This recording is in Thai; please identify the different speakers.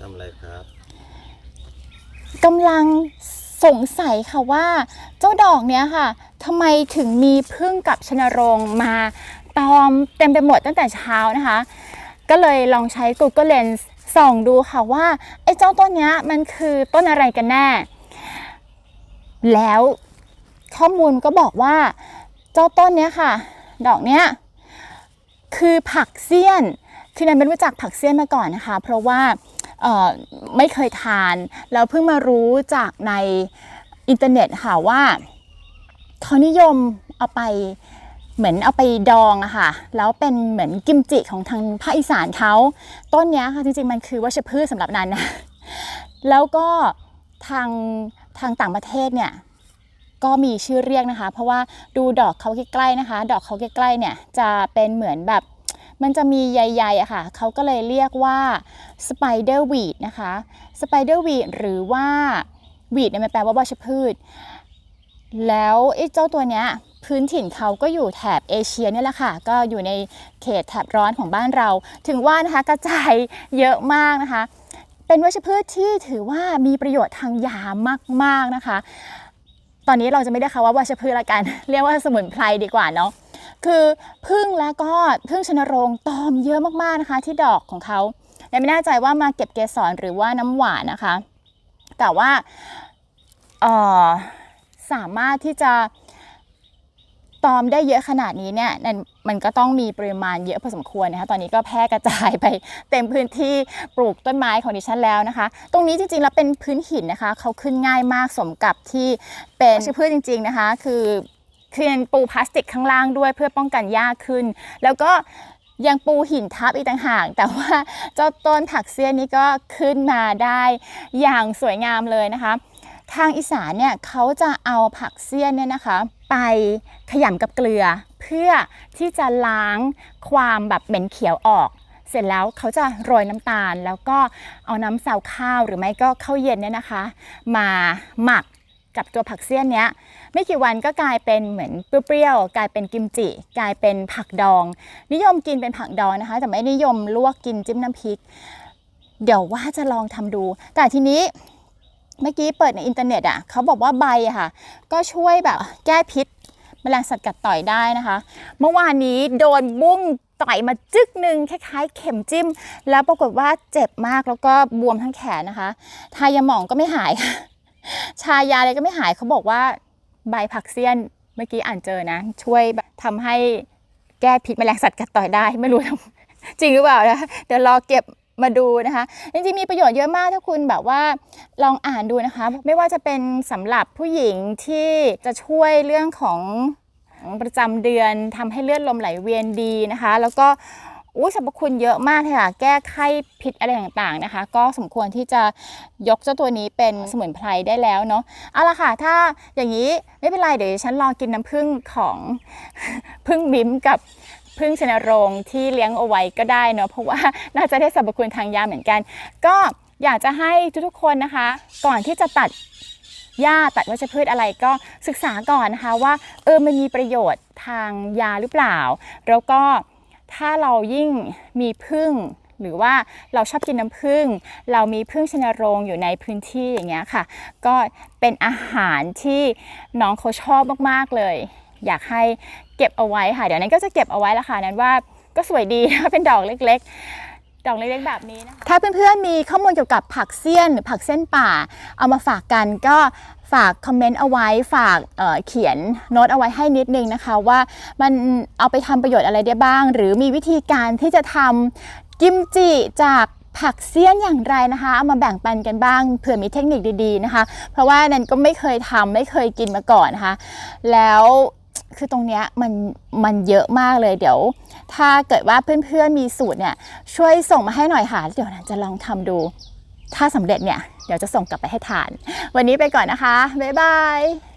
Speaker 1: ทำอะไรครับ
Speaker 2: กำลังสงสัยค่ะว่าเจ้าดอกเนี้ยค่ะทำไมถึงมีพึ่งกับชนโรงมาตอมเต็มไปหมดตั้งแต่เช้านะคะ ก็เลยลองใช้ Google Lens ส่องดูค่ะว่าไอ้เจ้าต้นเนี้ยมันคือต้นอะไรกันแน่ แล้วข้อมูลก็บอกว่าเจ้าต้นเนี้ยค่ะ ดอกเนี้ยคือผักเสี้ยน คือนันไม่รู้จักผักเสี้ยนมาก่อนนะคะ เพราะว่า ไม่เคยทาน แล้วเพิ่งมารู้จากในอินเทอร์เน็ตค่ะว่าเขานิยมเอาไปเหมือนเอาไปดองอะค่ะ แล้วเป็นเหมือนกิมจิของทางภาคอีสานเขาต้นนี้ค่ะจริงๆมันคือวัชพืชสำหรับนันนะแล้วก็ทางทางต่างประเทศเนี่ยก็มีชื่อเรียกนะคะ เพราะว่าดูดอกเขาใกล้ๆนะคะ ดอกเขาใกล้ๆเนี่ยจะเป็นเหมือนแบบ มันจะมีใยๆอะค่ะเขาก็เลยเรียกว่า spider weed นะคะ spider weed หรือว่า weed เนี่ยมันแปลว่าวัชพืช แล้วไอ้เจ้าตัวเนี้ยพื้นถิ่นเขาก็อยู่แถบเอเชียเนี่ยแหละค่ะ ก็อยู่ในเขตแถบร้อนของบ้านเรา ถึงว่านะคะกระจายเยอะมากนะคะ เป็นวัชพืชที่ถือว่ามีประโยชน์ทางยามากๆนะคะ ตอนนี้เราจะไม่ได้ค่ะว่าวัชพืชละกัน เรียกว่าสมุนไพรดีกว่าเนาะ คือพึ่งแล้วก็พึ่งชนโรงตอมเยอะมากๆนะคะ ที่ดอกของเขาแต่ไม่แน่ใจว่ามาเก็บเกสรหรือว่าน้ำหวานนะคะ แต่ว่าสามารถที่จะตอมได้เยอะขนาดนี้เนี่ยนั่นมันก็ต้องมีปริมาณเยอะพอสมควรนะคะ ตอนนี้ก็แพร่กระจายไปเต็มพื้นที่ปลูกต้นไม้ของดิฉันแล้วนะคะ ตรงนี้จริงๆแล้วเป็นพื้นหินนะคะ เขาขึ้นง่ายมากสมกับที่เป็นชื่อพืชจริง ๆนะคะ คือ คือปูพลาสติกข้างล่างด้วยเพื่อป้องกันหญ้าขึ้น แล้วก็ยังปูหินทับอีกต่างหาก แต่ว่าเจ้าต้นผักเสี้ยนนี้ก็ขึ้นมาได้อย่างสวยงามเลยนะคะ ทางอีสานเนี่ยเขาจะเอาผักเสี้ยนเนี่ยนะคะ ไปขยำกับเกลือ เพื่อที่จะล้างความแบบเหม็นเขียวออก เสร็จแล้วเขาจะโรยน้ำตาล แล้วก็เอาน้ำซาวข้าวหรือไม่ก็ข้าวเย็นเนี่ยนะคะ มาหมัก กับตัวผักเสี้ยนเนี้ยไม่กี่วันก็กลายเป็นเหมือนเปรี้ยวๆกลายเป็นกิมจิ กลายเป็นผักดอง นิยมกินเป็นผักดองนะคะ แต่ไม่นิยมลวกกินจิ้มน้ำพริก เดี๋ยวว่าจะลองทำดู แต่ทีนี้เมื่อกี้เปิดในอินเทอร์เน็ตอะเขาบอกว่าใบค่ะ ก็ช่วยแบบแก้พิษแมลงสัตว์กัดต่อยได้นะคะ เมื่อวานนี้โดนบุ้งต่อยมาจึกหนึ่งคล้ายๆ เข็มจิ้ม แล้วปรากฏว่าเจ็บมากแล้วก็บวมทั้งแขนนะคะ ทายาหมองก็ไม่หายค่ะ ชายาอะไรก็ไม่หายเขาบอกว่าใบผักเสี้ยนเมื่อกี้อ่านเจอนะ ช่วยแบบทำให้แก้พิษแมลงสัตว์กัดต่อยได้ไม่รู้จริงหรือเปล่านะเดี๋ยวรอเก็บมาดูนะคะจริงๆมีประโยชน์เยอะมากถ้าคุณแบบว่าลองอ่านดูนะคะ ไม่ว่าจะเป็นสำหรับผู้หญิงที่จะช่วยเรื่องของประจำเดือนทำให้เลือดลมไหลเวียนดีนะคะ แล้วก็ อุ้ยสรรพคุณเยอะมากเลยค่ะ แก้ไข้พิษอะไรต่างๆนะคะ ก็สมควรที่จะยกเจ้าตัวนี้เป็นสมุนไพรได้แล้วเนาะเอาละค่ะ ถ้าอย่างนี้ไม่เป็นไร เดี๋ยวฉันลองกินน้ำผึ้งของพึ่งมิ้มกับพึ่งชนโรงที่เลี้ยงเอาไว้ก็ได้เนาะเพราะว่าน่าจะได้สรรพคุณทางยาเหมือนกัน ก็อยากจะให้ทุกๆคนนะคะ ก่อนที่จะตัดหญ้าตัดวัชพืชอะไรก็ศึกษาก่อนนะคะว่าเออมันมีประโยชน์ทางยาหรือเปล่า แล้วก็ ถ้าเรายิ่งมีพึ่งหรือว่าเราชอบกินน้ำผึ้งเรามีพึ่งชนโรงอยู่ในพื้นที่อย่างเงี้ยค่ะ ก็เป็นอาหารที่น้องเขาชอบมากๆเลย อยากให้เก็บเอาไว้ค่ะ เดี๋ยวนั้นก็จะเก็บเอาไว้ละค่ะนั้นว่าก็สวยดีเป็นดอกเล็ก ๆ ดอกเล็กๆแบบนี้นะคะ ถ้าเพื่อนๆมีข้อมูลเกี่ยวกับผักเสี้ยนหรือผักเส้นป่า เอามาฝากกันก็ฝากคอมเมนต์เอาไว้ฝากเเขียนโน้ตเอาไว้ให้นิดนึงนะคะ ว่ามันเอาไปทำประโยชน์อะไรได้บ้าง หรือมีวิธีการที่จะทำกิมจิจากผักเสี้ยนอย่างไรนะคะเอามาแบ่งปันกันบ้างเผื่อมีเทคนิคดีๆนะคะ เพราะว่านันก็ไม่เคยทำไม่เคยกินมาก่อนนะคะ แล้ว คือตรงเนี้ยมันมันเยอะมากเลยเดี๋ยว ถ้าเกิดว่าเพื่อนๆมีสูตรเนี่ยช่วยส่งมาให้หน่อยค่ะเดี๋ยวนันจะลองทำดู ถ้าสำเร็จเนี่ยเดี๋ยวจะส่งกลับไปให้ทาน วันนี้ไปก่อนนะคะ บ๊ายบาย